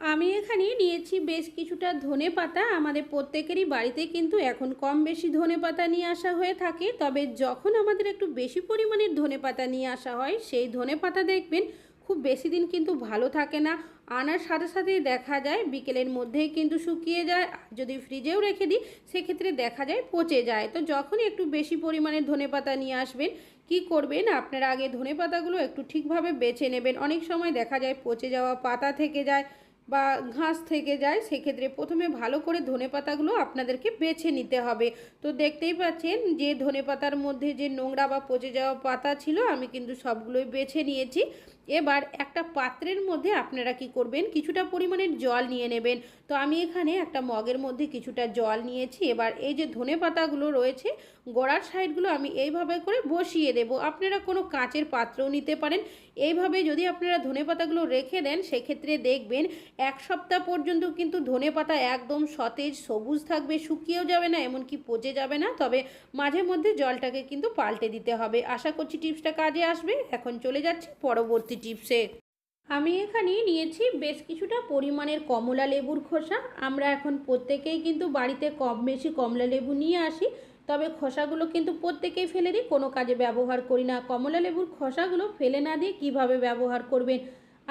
আমি এখানে নিয়েছি বেশ কিছুটা ধনে পাতা। আমাদের প্রত্যেকেরই বাড়িতে কিন্তু এখন কম বেশি ধনে পাতা নিয়ে আসা হয়ে থাকে। তবে যখন আমাদের একটু বেশি পরিমাণের ধনে পাতা নিয়ে আসা হয়, সেই ধনে পাতা দেখবেন খুব বেশি দিন কিন্তু ভালো থাকে না। আনার সাথে সাথে দেখা যায়, বিকেলের মধ্যেই কিন্তু শুকিয়ে যায়। যদি ফ্রিজেও রেখে দিই, সেক্ষেত্রে দেখা যায় পচে যায়। তো যখনই একটু বেশি পরিমাণে ধনে পাতা নিয়ে আসবেন, কি করবেন? আপনারা আগে ধনে পাতাগুলো একটু ঠিকভাবে বেছে নেবেন। অনেক সময় দেখা যায় পচে যাওয়া পাতা থেকে যায়। বা ঘাস থেকে যায়, সেক্ষেত্রে প্রথমে ভালো করে ধনে পাতাগুলো আপনাদেরকে বেছে নিতে হবে। তো দেখতেই পাচ্ছেন যে ধনে পাতার মধ্যে যে নোংরা বা পচে যাওয়া পাতা ছিল, আমি কিন্তু সবগুলোই বেছে নিয়েছি। এবার একটা পাত্রের মধ্যে আপনারা কি করবেন? কিছুটা পরিমাণের জল নিয়ে নেবেন। তো আমি এখানে একটা মগের মধ্যে কিছুটা জল নিয়েছি। এবার এই যে ধনে পাতাগুলো রয়েছে, গোড়ার সাইডগুলো আমি এইভাবে করে বসিয়ে দেব। আপনারা কোনো কাঁচের পাত্রও নিতে পারেন। এইভাবে যদি আপনারা ধনে পাতাগুলো রেখে দেন, সেক্ষেত্রে দেখবেন এক সপ্তাহ পর্যন্ত কিন্তু ধনে পাতা একদম সতেজ, সবুজ থাকবে, শুকিয়েও যাবে না, এমনকি পচে যাবে না। তবে মাঝে মধ্যে জলটাকে কিন্তু পাল্টে দিতে হবে। আশা করছি টিপসটা কাজে আসবে। এখন চলে যাচ্ছি পরবর্তী টিপসে। আমি এখানে নিয়েছি বেশ কিছুটা পরিমাণের কমলা লেবুর খোসা। আমরা এখন প্রত্যেকেই কিন্তু বাড়িতে কম বেশি কমলা লেবু নিয়ে আসি। তবে খোসাগুলো কিন্তু প্রত্যেকেই ফেলে দিই, কোনো কাজে ব্যবহার করি না। কমলা লেবুর খোসাগুলো ফেলে না দিয়ে কীভাবে ব্যবহার করবেন?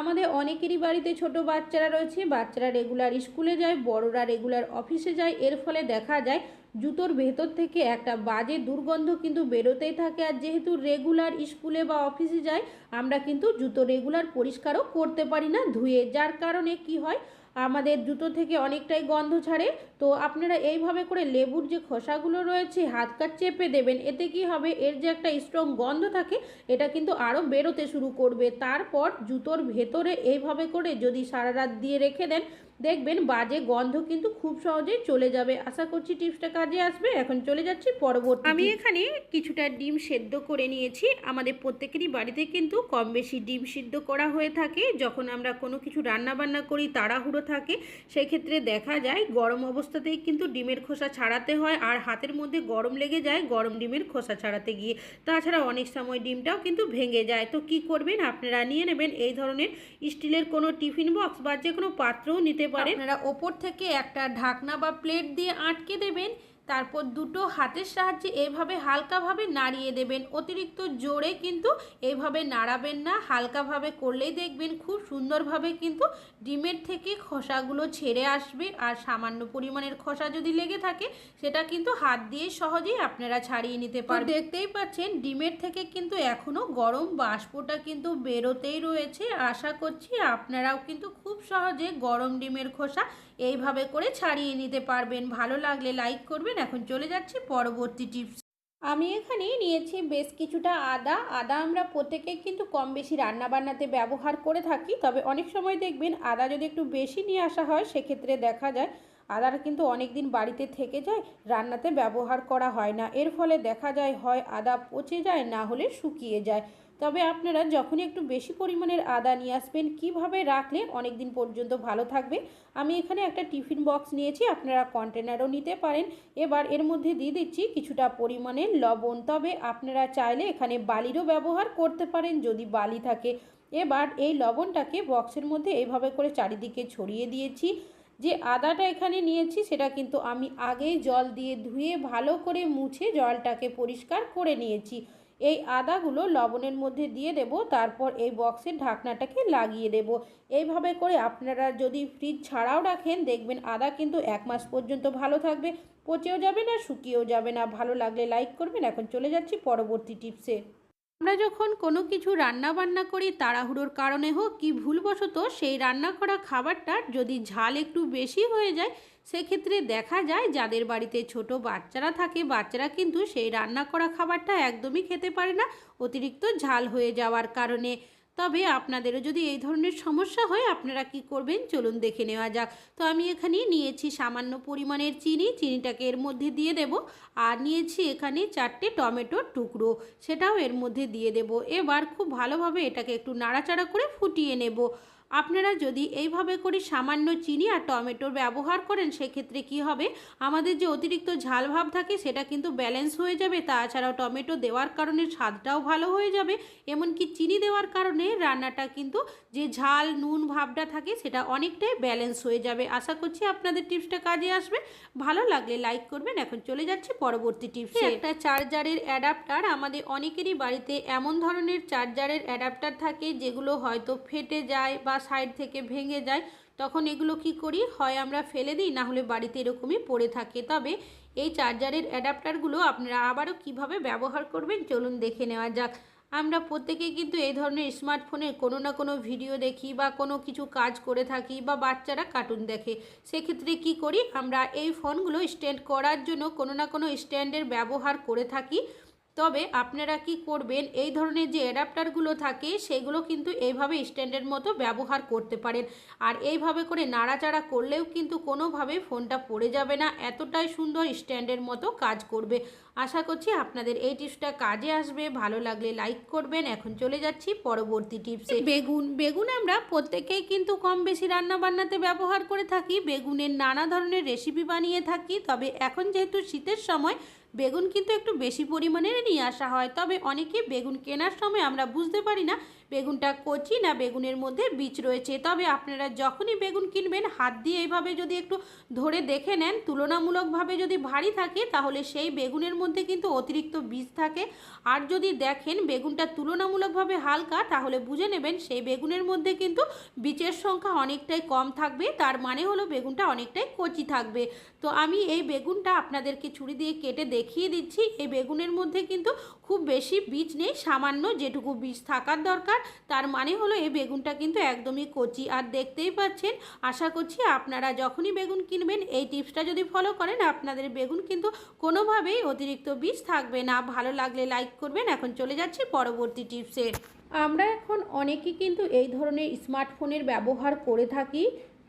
আমাদের অনেকেরই বাড়িতে ছোট বাচ্চারা রয়েছে। বাচ্চারা রেগুলার স্কুলে যায়, বড়রা রেগুলার অফিসে যায়। এর ফলে দেখা যায়, জুতোর ভেতর থেকে একটা বাজে দুর্গন্ধ কিন্তু বেরোতেই থাকে। আর যেহেতু রেগুলার স্কুলে বা অফিসে যায়, আমরা কিন্তু জুতো রেগুলার পরিষ্কারও করতে পারি না ধুয়ে। যার কারণে কি হয় আমাদের জুতো থেকে অনেকটাই গন্ধ ছাড়ে। তো আপনারা এইভাবে করে লেবুর যে খোসাগুলো রয়েছে, হাত কাট চেপে দেবেন, এতে কি হবে? এর যে একটা স্ট্রং গন্ধ থাকে, এটা কিন্তু আরও বেরোতে শুরু করবে। তারপর জুতোর ভেতরে এইভাবে করে যদি সারা রাত দিয়ে রেখে দেন দেখবেন বাজে গন্ধ কিন্তু খুব সহজেই চলে যাবে। আশা করছি টিপসটা কাজে আসবে। এখন চলে যাচ্ছি পরবর্তী আমি এখানে কিছুটা ডিম সেদ্ধ করে নিয়েছি। আমাদের প্রত্যেকেরই বাড়িতে কিন্তু কম বেশি ডিম সিদ্ধ করা হয়ে থাকে। যখন আমরা কোনো কিছু রান্না বান্না করি তাড়াহুড়ো থাকে সেক্ষেত্রে দেখা যায় গরম অবস্থাতেই কিন্তু ডিমের খোসা ছাড়াতে হয় আর হাতের মধ্যে গরম লেগে যায় গরম ডিমের খোসা ছাড়াতে গিয়ে। তাছাড়া অনেক সময় ডিমটাও কিন্তু ভেঙে যায়। তো কি করবেন? আপনারা নিয়ে নেবেন এই ধরনের স্টিলের কোনো টিফিন বক্স বা যে কোনো পাত্রও নিতে আপনারা ওপর থেকে একটা ঢাকনা বা প্লেট দিয়ে আটকে দেবেন তারপর দুটো হাতের সাহায্যে এভাবে হালকাভাবে নাড়িয়ে দেবেন। অতিরিক্ত জোরে কিন্তু এইভাবে নাড়াবেন না। হালকাভাবে করলেই দেখবেন খুব সুন্দরভাবে কিন্তু ডিমের থেকে খোসাগুলো ছেড়ে আসবে আর সামান্য পরিমাণের খোসা যদি লেগে থাকে সেটা কিন্তু হাত দিয়ে সহজেই আপনারা ছাড়িয়ে নিতে পারেন দেখতেই পাচ্ছেন ডিমের থেকে কিন্তু এখনও গরম বাষ্পটা কিন্তু বেরোতেই রয়েছে। আশা করছি আপনারাও কিন্তু খুব সহজে গরম ডিমের খোসা এইভাবে করে ছাড়িয়ে নিতে পারবেন। ভালো লাগলে লাইক করবেন। এখন চলে যাচ্ছি পরবর্তী টিপস আমি এখানে নিয়েছি বেশ কিছুটা আদা। আদা আমরা প্রত্যেকে কিন্তু কম বেশি রান্নাবান্নাতে ব্যবহার করে থাকি। তবে অনেক সময় দেখবেন আদা যদি একটু বেশি নিয়ে আসা হয়, সেক্ষেত্রে দেখা যায় আদাটা কিন্তু অনেক দিন বাড়িতে থেকে যায়, রান্নাতে ব্যবহার করা হয় না। এর ফলে দেখা যায়, হয় আদা পচে যায়, না হলে শুকিয়ে যায়। তবে আপনারা যখনই একটু বেশি পরিমাণের আদা নিয়ে আসবেন, কীভাবে রাখলে অনেক দিন পর্যন্ত ভালো থাকবে? আমি এখানে একটা টিফিন বক্স নিয়েছি, আপনারা কন্টেনারও নিতে পারেন। এবার এর মধ্যে দিয়ে দিচ্ছি কিছুটা পরিমাণের লবণ। তবে আপনারা চাইলে এখানে বালিরও ব্যবহার করতে পারেন, যদি বালি থাকে। এবার এই লবণটাকে বক্সের মধ্যে এইভাবে করে চারিদিকে ছড়িয়ে দিয়েছি। যে আদাটা এখানে নিয়েছি, সেটা কিন্তু আমি আগেই জল দিয়ে ধুয়ে ভালো করে মুছে জলটাকে পরিষ্কার করে নিয়েছি। এই আদাগুলো লবণের মধ্যে দিয়ে দেব, তারপর এই বক্সের ঢাকনাটাকে লাগিয়ে দেব। এইভাবে করে আপনারা যদি ফ্রিজ ছাড়াও রাখেন, দেখবেন আদা কিন্তু এক মাস পর্যন্ত ভালো থাকবে, পচেও যাবে না, শুকিয়েও যাবে না। ভালো লাগলে লাইক করবেন। এখন চলে যাচ্ছি পরবর্তী টিপসে। আমরা যখন কোনো কিছু রান্না বান্না করি তাড়াহুড়োর কারণে হোক, কি ভুলবশত সেই রান্না করা খাবারটার যদি ঝাল একটু বেশি হয়ে যায়, সেক্ষেত্রে দেখা যায় যাদের বাড়িতে ছোট বাচ্চারা থাকে, বাচ্চারা কিন্তু সেই রান্না করা খাবারটা একদমই খেতে পারে না, অতিরিক্ত ঝাল হয়ে যাওয়ার কারণে। তবে আপনাদেরও যদি এই ধরনের সমস্যা হয়, আপনারা কি করবেন? চলুন দেখে নেওয়া যাক। তো আমি এখানে নিয়েছি সামান্য পরিমাণের চিনি। চিনিটাকে এর মধ্যে দিয়ে দেব। আর নিয়েছি এখানে চারটে টমেটোর টুকরো। সেটাও এর মধ্যে দিয়ে দেব। এবার খুব ভালোভাবে এটাকে একটু নাড়াচাড়া করে ফুটিয়ে নেব। আপনারা যদি এইভাবে করে সামান্য চিনি আর টমেটোর ব্যবহার করেন সেক্ষেত্রে কি হবে? আমাদের যে অতিরিক্ত ঝাল ভাব থাকে সেটা কিন্তু ব্যালেন্স হয়ে যাবে। তাছাড়াও টমেটো দেওয়ার কারণে স্বাদটাও ভালো হয়ে যাবে। এমনকি চিনি দেওয়ার কারণে রান্নাটা কিন্তু যে ঝাল নুন ভাবটা থাকে সেটা অনেকটাই ব্যালেন্স হয়ে যাবে। আশা করছি আপনাদের টিপসটা কাজে আসবে। ভালো লাগলে লাইক করবেন। এখন চলে যাচ্ছে পরবর্তী টিপস। একটা চার্জারের অ্যাডাপ্টার আমাদের অনেকেরই বাড়িতে এমন ধরনের চার্জারের অ্যাডাপ্টার থাকে যেগুলো হয়তো ফেটে যায় বা সাইড থেকে ভেঙে যায়, তখন এগুলো কি করি? হয় আমরা ফেলে দিই, না হলে বাড়িতে এরকমই পড়ে থাকে। তবে এই চার্জারের অ্যাডাপ্টারগুলো আপনারা আবারও কীভাবে ব্যবহার করবেন চলুন দেখে নেওয়া যাক। আমরা প্রত্যেকেই কিন্তু এই ধরনের স্মার্টফোনে কোনো না কোনো ভিডিও দেখি বা কোনো কিছু কাজ করে থাকি বা বাচ্চারা কার্টুন দেখে। সেক্ষেত্রে কি করি? আমরা এই ফোনগুলো স্ট্যান্ড করার জন্য কোনো না কোনো স্ট্যান্ডের ব্যবহার করে থাকি। তবে আপনারা কি করবেন, এই ধরনের যে অ্যাডাপ্টারগুলো থাকে, সেগুলো কিন্তু এইভাবে স্ট্যান্ডের মতো ব্যবহার করতে পারেন। আর এইভাবে করে নাড়াচাড়া করলেও কিন্তু কোনোভাবেই ফোনটা পড়ে যাবে না, এতটাই সুন্দর স্ট্যান্ডের মতো কাজ করবে। আশা করছি আপনাদের এই টিপসটা কাজে আসবে, ভালো লাগলে লাইক করবেন। এখন চলে যাচ্ছি পরবর্তী টিপসে। বেগুন বেগুন আমরা প্রত্যেকেই কিন্তু কম বেশি রান্না বান্নাতে ব্যবহার করে থাকি। বেগুনের নানা ধরনের রেসিপি বানিয়ে থাকি, তবে এখন যেহেতু শীতের সময় বেগুন কিন্তু একটু বেশি পরিমাণে নিয়ে আসা হয়। তবে অনেকে বেগুন কেনার সময় আমরা বুঝতে পারি না বেগুনটা কচি না বেগুনের মধ্যে বীজ রয়েছে। তবে আপনারা যখনই বেগুন কিনবেন, হাত দিয়ে এইভাবে যদি একটু ধরে দেখে নেন, তুলনামূলকভাবে যদি ভারী থাকে, তাহলে সেই বেগুনের মধ্যে কিন্তু অতিরিক্ত বীজ থাকে। আর যদি দেখেন বেগুনটা তুলনামূলকভাবে হালকা, তাহলে বুঝে নেবেন সেই বেগুনের মধ্যে কিন্তু বীজের সংখ্যা অনেকটাই কম থাকবে। তার মানে হলো বেগুনটা অনেকটাই কচি থাকবে। তো আমি এই বেগুনটা আপনাদেরকে ছুরি দিয়ে কেটে দেখিয়ে দিচ্ছি। এই বেগুনের মধ্যে কিন্তু খুব বেশি বীজ নেই, সামান্য যেটুকু বীজ থাকার দরকার। তার মানে হলো এই বেগুনটা কিন্তু একদমই কচি। আর দেখতেই পাচ্ছেন, আশা করছি আপনারা যখনই বেগুন কিনবেন, এই টিপসটা যদি ফলো করেন, আপনাদের বেগুন কিন্তু কোনোভাবেই অতিরিক্ত বীজ থাকবে না। ভালো লাগলে লাইক করবেন। এখন চলে যাচ্ছি পরবর্তী টিপসে। আমরা এখন অনেকেই কিন্তু এই ধরনের স্মার্টফোনের ব্যবহার করে থাকি,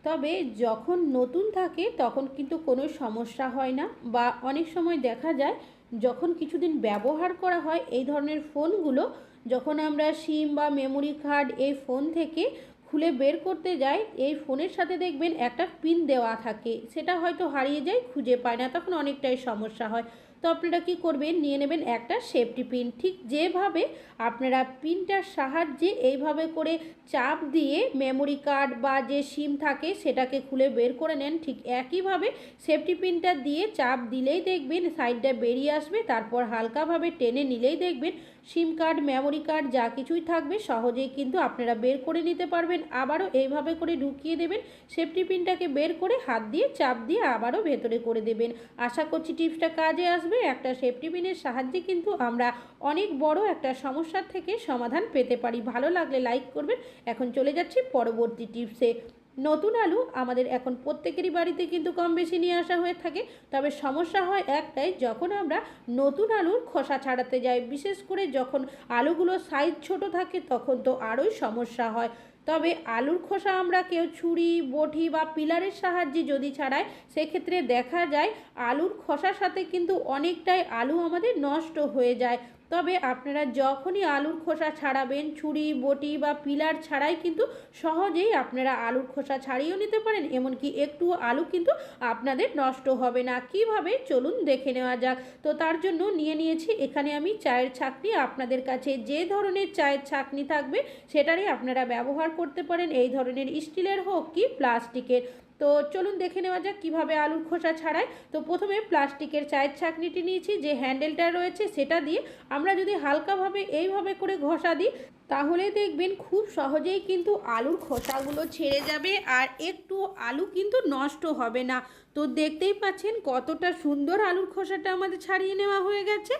তবে যখন নতুন থাকে, তখন কিন্তু কোনো সমস্যা হয় না বা অনেক সময় দেখা যায় যখন কিছুদিন ব্যবহার করা হয়, এই ধরনের ফোনগুলো যখন আমরা সিম বা মেমোরি কার্ড এই ফোন থেকে খুলে বের করতে যাই, এই ফোনের সাথে দেখবেন একটা পিন দেওয়া থাকে। সেটা হয়তো হারিয়ে যায়, খুঁজে পায় না, তখন অনেকটাই সমস্যা হয়। তো আপনারা কী করবেন? নিয়ে নেবেন একটা সেফটি পিন ঠিক যেভাবে আপনারা পিনটার সাহায্যে এইভাবে করে চাপ দিয়ে মেমোরি কার্ড বা যে সিম থাকে সেটাকে খুলে বের করে নেন, ঠিক একইভাবে সেফটি পিনটা দিয়ে চাপ দিলেই দেখবেন সাইডটা বেরিয়ে আসবে, তারপর হালকাভাবে টেনে নিলেই দেখবেন সিম কার্ড, মেমোরি কার্ড, যা কিছুই থাকবে সহজেই কিন্তু আপনারা বের করে নিতে পারবেন। আবারও এইভাবে করে ঢুকিয়ে দেবেন, সেফটি পিনটাকে বের করে হাত দিয়ে, চাপ দিয়ে আবারও ভেতরে করে দেবেন। আশা করছি টিপসটা কাজে আসবে। একটা সেফটি পিনের সাহায্যে কিন্তু আমরা অনেক বড় একটা সমস্যার থেকে সমাধান পেতে পারি। ভালো লাগলে লাইক করবেন। এখন চলে যাচ্ছি পরবর্তী টিপসে। নতুন আলু আমাদের এখন প্রত্যেকেরই বাড়িতে কিন্তু কম বেশি নিয়ে আসা হয়ে থাকে। তবে সমস্যা হয় একটাই, যখন আমরা নতুন আলুর খোসা ছাড়াতে যাই, বিশেষ করে যখন আলুগুলোর সাইজ ছোট থাকে, তখন তো আরোই সমস্যা হয়। তবে আলুর খোসা আমরা কেউ ছুরি, বটি বা পিলারের সাহায্যে যদি ছাড়াই, সেক্ষেত্রে দেখা যায় আলুর খোসার সাথে কিন্তু অনেকটাই আলু আমাদের নষ্ট হয়ে যায়। তবে আপনারা যখনই আলুর খোসা ছাড়াবেন, ছুরি, বটি বা পিলার ছাড়াই কিন্তু সহজেই আপনারা আলুর খোসা ছাড়িয়েও নিতে পারেন। এমনকি একটু আলু কিন্তু আপনাদের নষ্ট হবে না। কীভাবে? চলুন দেখে নেওয়া যাক। তো তার জন্য নিয়ে নিয়েছি এখানে আমি চায়ের ছাকনি। আপনাদের কাছে যে ধরনের চায়ের ছাকনি থাকবে, সেটারই আপনারা ব্যবহার করতে পারেন। এই ধরনের স্টিলের হোক কি প্লাস্টিকের। তো চলুন দেখে নেওয়া যাক কীভাবে আলুর খোসা ছাড়াই। তো প্রথমে প্লাস্টিকের চায়ের ছাকনিটি নিয়েছি, যে হ্যান্ডেলটা রয়েছে সেটা দিয়ে আমরা যদি হালকাভাবে এইভাবে করে ঘষা দিই, তাহলে দেখবেন খুব সহজেই কিন্তু আলুর খোসাগুলো ছেড়ে যাবে আর একটু আলু কিন্তু নষ্ট হবে না। তো দেখতেই পাচ্ছেন কতটা সুন্দর আলুর খোসাটা আমাদের ছাড়িয়ে নেওয়া হয়ে গেছে।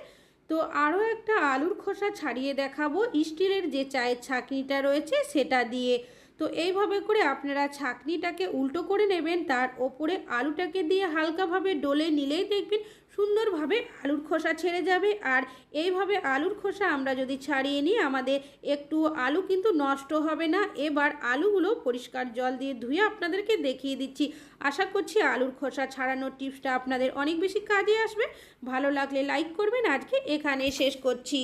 তো আরও একটা আলুর খোসা ছাড়িয়ে দেখাবো, স্টিলের যে চায়ের ছাকনিটা রয়েছে সেটা দিয়ে। তো এইভাবে করে আপনারা ছাঁকনিটাকে উল্টো করে নেবেন, তার ওপরে আলুটাকে দিয়ে হালকাভাবে ডলে নিলেই দেখবেন সুন্দরভাবে আলুর খোসা ছেড়ে যাবে। আর এইভাবে আলুর খোসা আমরা যদি ছাড়িয়ে নিই, আমাদের একটু আলু কিন্তু নষ্ট হবে না। এবার আলুগুলো পরিষ্কার জল দিয়ে ধুয়ে আপনাদেরকে দেখিয়ে দিচ্ছি। আশা করছি আলুর খোসা ছাড়ানোর টিপসটা আপনাদের অনেক বেশি কাজে আসবে। ভালো লাগলে লাইক করবেন। আজকে এখানে শেষ করছি।